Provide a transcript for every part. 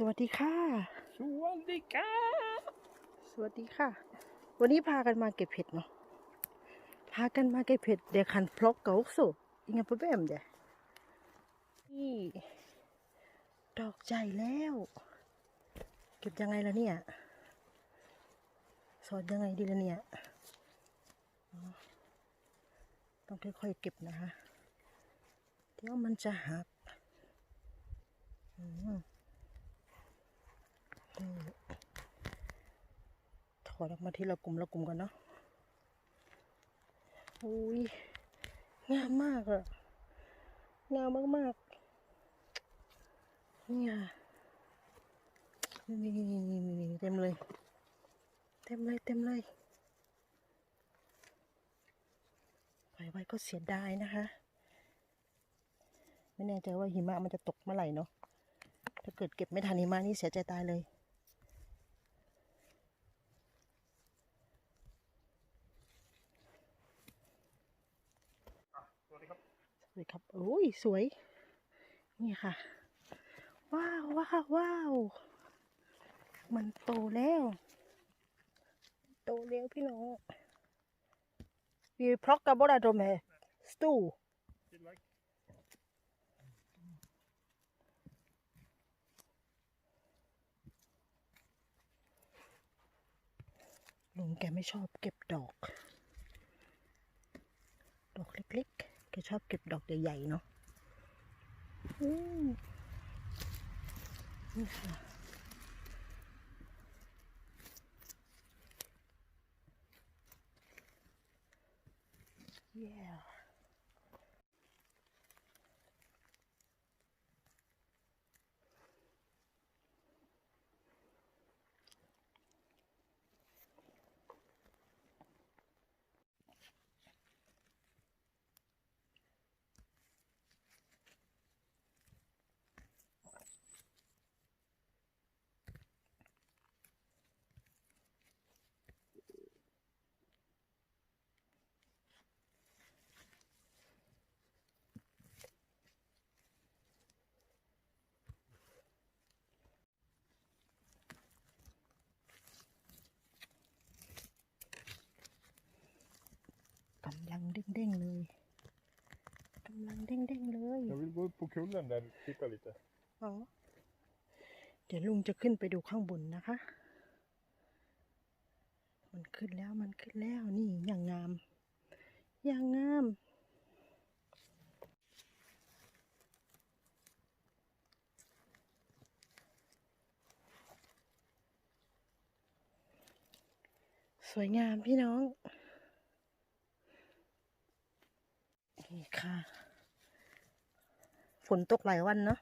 สวัสดีค่ะ สวัสดีครับสวัสดีค่ะ วันนี้พากันมาเก็บเห็ดเนาะ พากันมาเก็บเห็ดเดี๋ยวคันพลอกเกาโซอิงาเปเบมเดี๋ยวนี่ดอกใจแล้ว เก็บยังไงล่ะเนี่ย สอนยังไงดีล่ะเนี่ยอ๋อต้องค่อยๆเก็บนะคะ เดี๋ยวมันจะหัก อืมนี่ ถอดออกมาทีละกลุ่มละกลุ่มกันเนาะอุ้ยงามมากอะงามมากๆเนี่ยนี่นี่นี่นี่นี่เต็มเลย เต็มเลยเต็มเลยปล่อยไว้ก็เสียดายนะคะ ไม่แน่ใจว่าหิมะมันจะตกเมื่อไหร่เนาะถ้าเกิดเก็บไม่ทันหิมะนี่เสียใจตายเลย สวัสดี ครับสวยครับโอ้ยสวย นี่ค่ะ ว้าวว้าวว้าวมันโตแล้ว โตแล้วพี่น้องวีพรอกกับบราโดเมสตู Did like ลุงแกไม่ชอบเก็บดอก ดอกเล็กๆ กชอบเก็บดอกใหญ่ๆเนาะอืมนี่ค่ะ กำลังเด้งๆเลยกำลังเด้งๆเลย Jag vill gå upp på kullen där och titta lite. อ๋อเดี๋ยวลุงจะขึ้นไปดูข้างบนนะคะ มันขึ้นแล้วมันขึ้นแล้วนี่อย่างงาม อย่างงาม สวยงามพี่น้อง นี่ค่ะ ฝนตกหลายวันเนาะ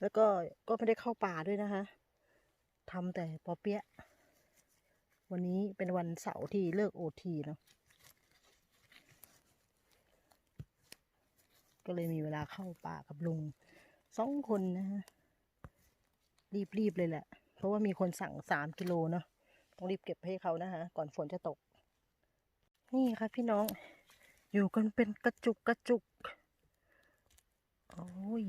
แล้วก็ก็ไม่ได้เข้าป่าด้วยนะคะทำแต่ปอเปี๊ยะ วันนี้เป็นวันเสาร์ที่เลิกโอทีเนาะ ก็เลยมีเวลาเข้าป่ากับลุงสองคนนะฮะ รีบๆเลยแหละ เพราะว่ามีคนสั่งสามกิโลเนาะ ต้องรีบเก็บให้เขานะคะก่อนฝนจะตก นี่ค่ะพี่น้อง อยู่กันเป็นกระจุกกระจุก โอ้ย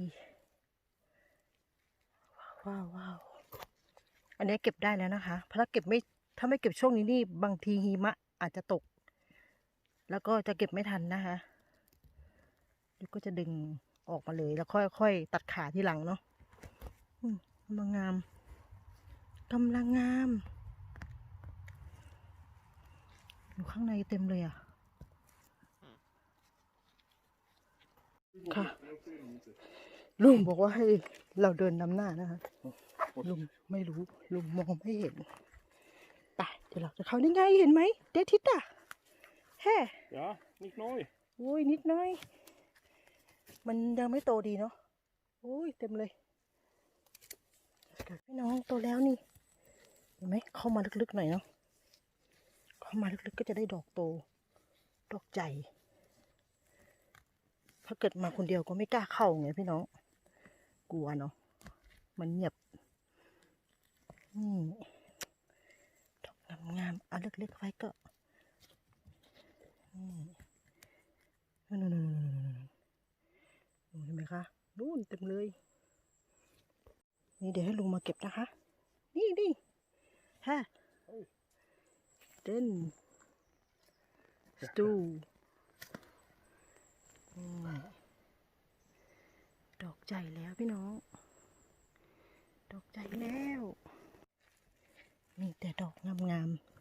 ว้าวว้าวอันนี้เก็บได้แล้วนะคะ เพราะถ้าเก็บไม่ ถ้าไม่เก็บช่วงนี้นี่บางทีหิมะอาจจะตก แล้วก็จะเก็บไม่ทันนะคะยวก็จะดึงออกมาเลย แล้วค่อยๆตัดขาที่หลังเนาะกำลังงามกำลังงาม อยู่ข้างในเต็มเลยอะ ค่ะ ลุงบอกว่าให้เราเดินนำหน้านะคะลุงไม่รู้ลุงมองไม่เห็นไปเดี๋ยวเราจะเข้านี่ไงเห็นไหมเดทิตาแฮ่ Ja, nicht neu. อุ้ยนิดน้อย มันยังไม่โตดีเนาะอุ้ยเต็มเลยพี่น้องโตแล้วนี่เห็นไหมเข้ามาลึกๆหน่อยเนาะเข้ามาลึกๆก็จะได้ดอกโต ดอกใหญ่ ถ้าเกิดมาคนเดียวก็ไม่กล้าเข้าไงพี่น้อง กลัวเนาะ มันเงียบ นี่ดอกงามๆเอาเล็กๆไว้ก็ นี่นู่นๆๆๆๆๆเห็นไหมคะ นู่นเต็มเลย นี่เดี๋ยวให้ลุงมาเก็บนะคะ นี่นี่ฮะเฮ้ยเดินสตู นี่ดอกใจแล้วพี่น้อง ดอกใจแล้ว มีแต่ดอกงามๆ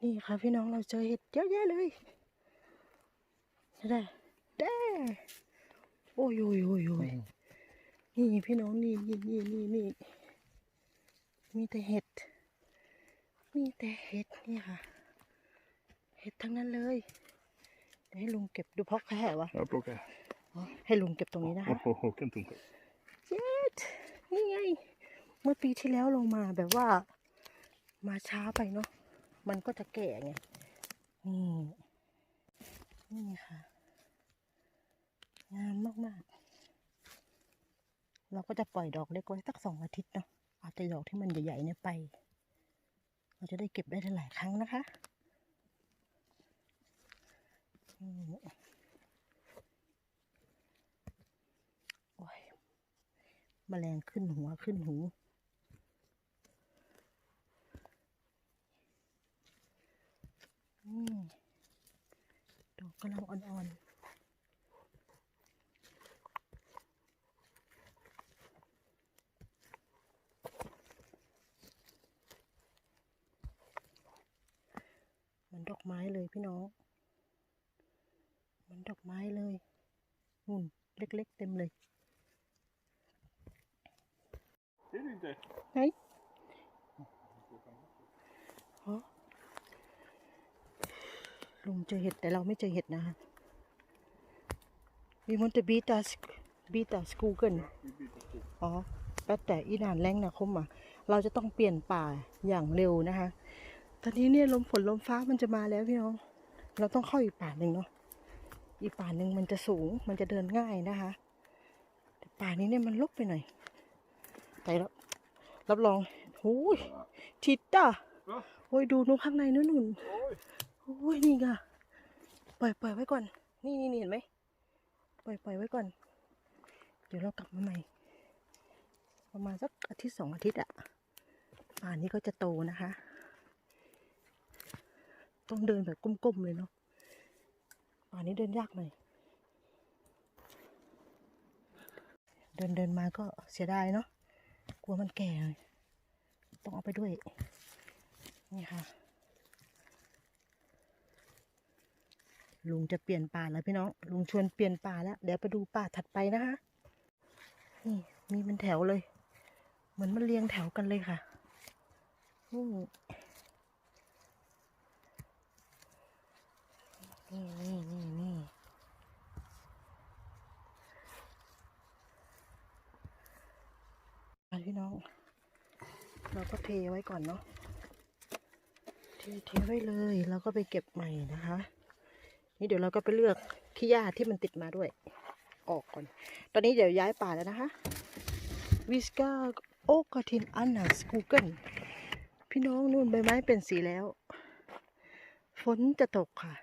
นี่ค่ะพี่น้องเราเจอเห็ดเยอะแยะเลยได้ได้โอ้ยโอ้ยโอ้ยโอ้ยนี่พี่น้องนี่นี่นี่นี่นี่มีแต่เห็ด มีแต่เห็ดนี่ค่ะ เห็ดทั้งนั้นเลยเดี๋ยวให้ลุงเก็บดูเพราะแค่วะ Jag plockar. อ๋อให้ลุง게บตรงนี้นะคะ Åh, åh, åh, kan inte ta. เจ็ดนี่ไง เมื่อปีที่แล้วลงมาแบบว่า มาช้าไปเนาะ มันก็จะแก่ไงนี่ นี่ค่ะ งามมากๆ เราก็จะปล่อยดอกเล็กไว้สักสองอาทิตย์เนาะเอาแต่ดอกที่มันใหญ่ๆเนี่ยไป เราจะได้เก็บได้หลายครั้งนะคะโอ้ยแมลงขึ้นหัวขึ้นหู อืมดอกกำลังอ่อนๆเหมัน ดอกไม้เลยพี่น้อง เหมันดอกไม้เลยนู่นเล็ก ๆ เต็มเลย Ser du inte? ไหนฮะลุงเจอเห็ดแต่เราไม่เจอเห็ดนะคะ Vi må inte byta, sk byta skogen. Vi byter skog. อ๋อแป๊บแต่อีนานแรงนะคมอะ เราจะต้องเปลี่ยนป่าอย่างเร็วนะคะต อนนี้เนี่ยลมฝนลมฟ้ามันจะมาแล้วพี่น้อง เราต้องเข้าอีกป่าหนึ่งเนาะ อีกป่าหนึ่งมันจะสูง มันจะเดินง่ายนะคะแต่ป่านี้เนี่ยมันลกไปหน่อย ไปแล้ว รับรองหูยทิดอะโอ้ยดูนู่นข้างในนู่นนู่นโอ้ยนี่ไงปล่อยปล่อยไว้ก่อนนี่นี่นี่เห็นไหมปล่อยปล่อยไว้ก่อน เดี๋ยวเรากลับมาใหม่ ประมาณสักอาทิตย์สองอาทิตย์อะป่านนี้ก็จะโตนะคะ ต้องเดินแบบก้มๆเลยเนาะป่านนี้เดินยากหน่อยเดินเดินมาก็เสียดายเนาะกลัวมันแก่เลยต้องเอาไปด้วย นี่ค่ะ ลุงจะเปลี่ยนป่าแล้วพี่น้อง ลุงชวนเปลี่ยนป่าแล้ว เดี๋ยวไปดูป่าถัดไปนะคะ นี่มีเป็นแถวเลย เหมือนมันเรียงแถวกันเลยค่ะนี่ นี่นี่นี่นี่พี่น้อง เราก็เทไว้ก่อนเนาะเทเทไว้เลยแล้วก็ไปเก็บใหม่นะคะ นี่เดี๋ยวเราก็ไปเลือกขี้หญ้าที่มันติดมาด้วย ออกก่อน ตอนนี้เดี๋ยวย้ายป่าแล้วนะคะวิสกาโอกาทินอันนัสกูเกิลพี่น้องนู่นใบไม้เป็นสีแล้ว ฝนจะตกค่ะ